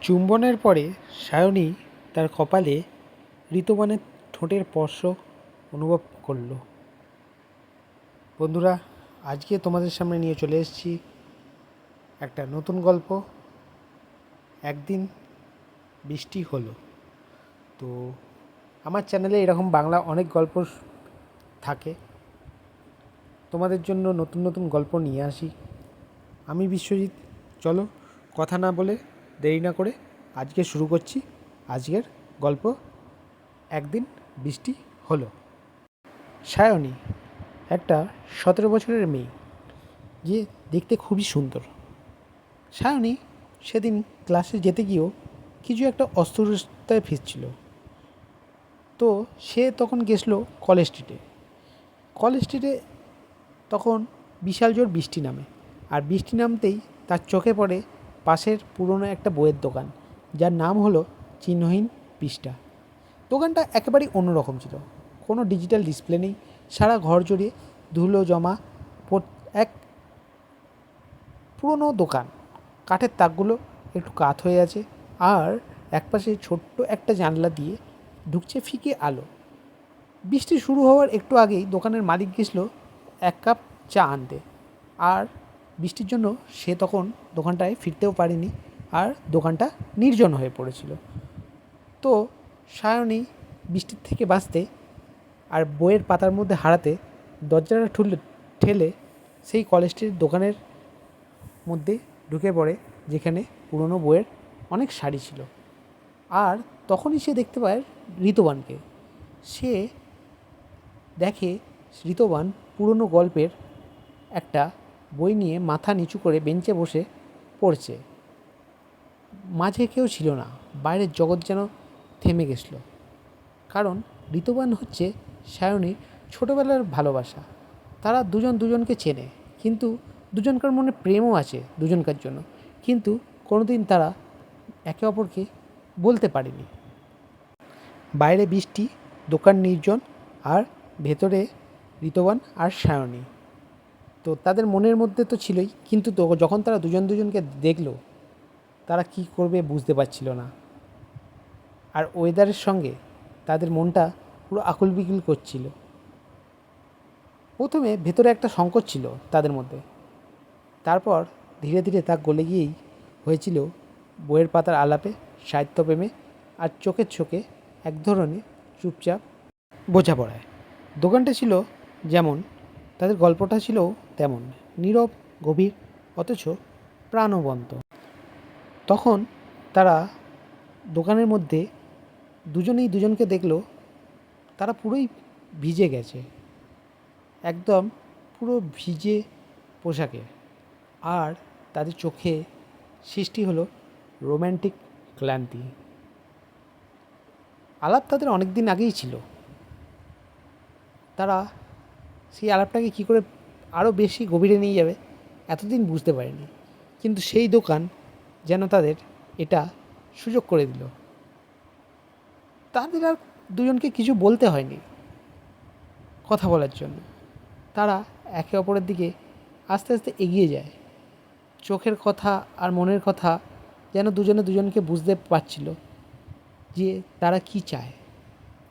চুম্বনের পরে সায়নী তার কপালে ঋতুবানের ঠোঁটের স্পর্শ অনুভব করল। বন্ধুরা, আজকে তোমাদের সামনে নিয়ে চলে এসেছি একটা নতুন গল্প। একদিন বৃষ্টি হলো। তো আমার চ্যানেলে এরকম বাংলা অনেক গল্প থাকে। তোমাদের জন্য নতুন নতুন গল্প নিয়ে আসি। আমি বিশ্বজিৎ, চলো কথা না বলে দেরি না করে আজকে শুরু করছি আজকের গল্প। একদিন বৃষ্টি হলো। সায়নী, একটা সতেরো বছরের মেয়ে, যে দেখতে খুবই সুন্দর। সায়নী সেদিন ক্লাসে যেতে গিয়েও কিছু একটা অস্থিরতায় ফিরছিল। তো সে তখন গেছিল কলেজ স্ট্রিটে কলেজ স্ট্রিটে তখন বিশাল জোর বৃষ্টি নামে। আর বৃষ্টি নামতেই তার চোখে পড়ে পাশের পুরনো একটা বইয়ের দোকান, যার নাম হলো চিহ্নহীন পৃষ্ঠা। দোকানটা একেবারেই অন্যরকম ছিল। কোনো ডিজিটাল ডিসপ্লে নেই, সারা ঘর জুড়ে ধুলো জমা এক পুরনো দোকান। কাঠের তাকগুলো একটু কাত হয়ে আছে আর একপাশে ছোট্ট একটা জানলা দিয়ে ঢুকছে ফিকে আলো। বৃষ্টি শুরু হওয়ার একটু আগেই দোকানের মালিক গেছিল এক কাপ চা আনতে। আর বৃষ্টির জন্য সে তখন দোকানটায় ফিরতেও পারেনি আর দোকানটা নির্জন হয়ে পড়েছিল। তো সায়নী বৃষ্টির থেকে বাঁচতে আর বইয়ের পাতার মধ্যে হারাতে দরজাটা ঠুলে ঠেলে সেই কলেজটির দোকানের মধ্যে ঢুকে পড়ে, যেখানে পুরনো বইয়ের অনেক শাড়ি ছিল। আর তখনই সে দেখতে পায় ঋতুবানকে। সে দেখে ঋতুবান পুরনো গল্পের একটা বই নিয়ে মাথা নিচু করে বেঞ্চে বসে পড়ছে। মাঝে কেউ ছিল না, বাইরের জগৎ যেন থেমে গেছিল। কারণ ঋতুবান হচ্ছে সায়নীর ছোটোবেলার ভালোবাসা। তারা দুজন দুজনকে চেনে, কিন্তু দুজনকার মনে প্রেমও আছে দুজনকার জন্য। কিন্তু কোনোদিন তারা একে অপরকে বলতে পারেনি। বাইরে বৃষ্টি, দোকান নির্জন, আর ভেতরে ঋতবান আর সায়নী। তো তাদের মনের মধ্যে তো ছিলই, কিন্তু যখন তারা দুজন দুজনকে দেখল, তারা কি করবে বুঝতে পারছিল না। আর ওয়েদারের সঙ্গে তাদের মনটা পুরো আকুল বিকুল করছিল। প্রথমে ভেতরে একটা সংকট ছিল তাদের মধ্যে। তারপর ধীরে ধীরে তা গলে গিয়েই হয়েছিল বইয়ের পাতার আলাপে, সাহিত্যপ্রেমে আর চোখের চোখে এক ধরনের চুপচাপ বোঝাপড়ায়। দোকানটা ছিল যেমন, তাদের গল্পটা ছিল তেমন নীরব, গভীর, অথচ প্রাণবন্ত। তখন তারা দোকানের মধ্যে দুজনেই দুজনকে দেখল, তারা পুরোই ভিজে গেছে। একদম পুরো ভিজে পোশাকে। আর তাদের চোখে সৃষ্টি হলো রোম্যান্টিক ক্লান্তি। আলাপ তাদের অনেক দিন আগেই ছিল। তারা সেই আলাপটাকে কী করে আরও বেশি গভীরে নিয়ে যাবে, এতদিন বুঝতে পারেনি। কিন্তু সেই দোকান যেন তাদের এটা সুযোগ করে দিল। তাদের আর দুজনকে কিছু বলতে হয়নি কথা বলার জন্য। তারা একে অপরের দিকে আস্তে আস্তে এগিয়ে যায়। চোখের কথা আর মনের কথা যেন দুজনে দুজনকে বুঝতে পারছিল যে তারা কি চায়।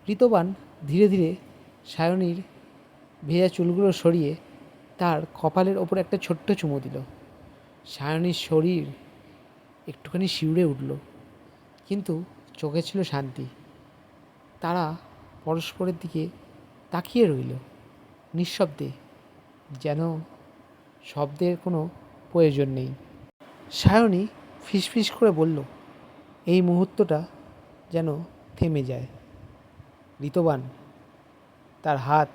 ঋতবান ধীরে ধীরে সায়নীর ভেজা চুলগুলো সরিয়ে তার কপালের ওপর একটা ছোট্ট চুমু দিল। সায়নীর শরীর একটুখানি শিউরে উঠল, কিন্তু চোখে ছিল শান্তি। তারা পরস্পরের দিকে তাকিয়ে রইল, নিঃশব্দে, যেন শব্দের কোনো প্রয়োজন নেই। সায়নী ফিসফিস করে বলল, এই মুহূর্তটা যেন থেমে যায়। ঋতবান তার হাত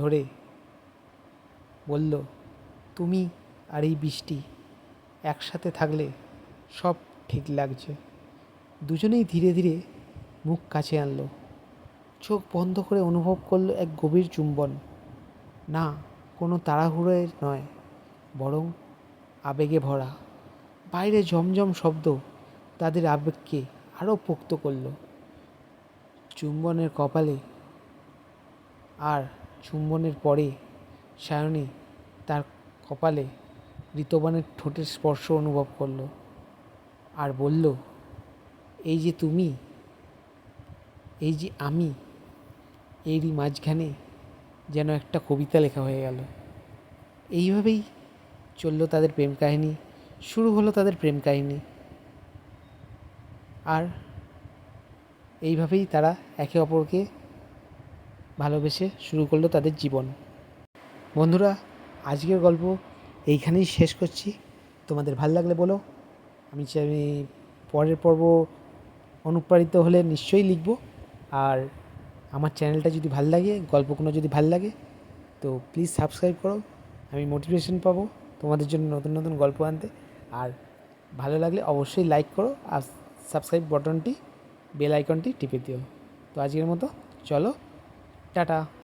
ধরে বলল, তুমি আর এই বৃষ্টি একসাথে থাকলে সব ঠিক লাগছে। দুজনেই ধীরে ধীরে মুখ কাছে আনলো। চোখ বন্ধ করে অনুভব করল এক গভীর চুম্বন। না, কোনো তাড়াহুড়োয় নয়, বরং আবেগে ভরা। বাইরে ঝমঝম শব্দ তাদের আবেগকে আরও পোক্ত করল। চুম্বনের কপালে আর চুম্বনের পরে সায়নী তার কপালে ঋতবানের ঠোঁটের স্পর্শ অনুভব করল আর বলল, এই যে তুমি, এই যে আমি, এরই মাঝখানে যেন একটা কবিতা লেখা হয়ে গেল। এইভাবেই চলল তাদের প্রেম কাহিনী, শুরু হলো তাদের প্রেম কাহিনী। আর এইভাবেই তারা একে অপরকে ভালোবেসে শুরু করল তাদের জীবন। বন্ধুরা, আজকের গল্প এইখানেই শেষ করছি। তোমাদের ভালো লাগলে বলো। আমি আমি পরের পর্ব অনুপ্রাণিত হলে নিশ্চয়ই লিখব। আর আমার চ্যানেলটা যদি ভালো লাগে, গল্পগুলো যদি ভালো লাগে, তো প্লিজ সাবস্ক্রাইব করো। আমি মোটিভেশন পাবো তোমাদের জন্য নতুন নতুন গল্প আনতে। আর ভালো লাগলে অবশ্যই লাইক করো আর সাবস্ক্রাইব বাটনটি, বেল আইকনটি টিপে দিও। তো আজকের মতো, চলো, টাটা।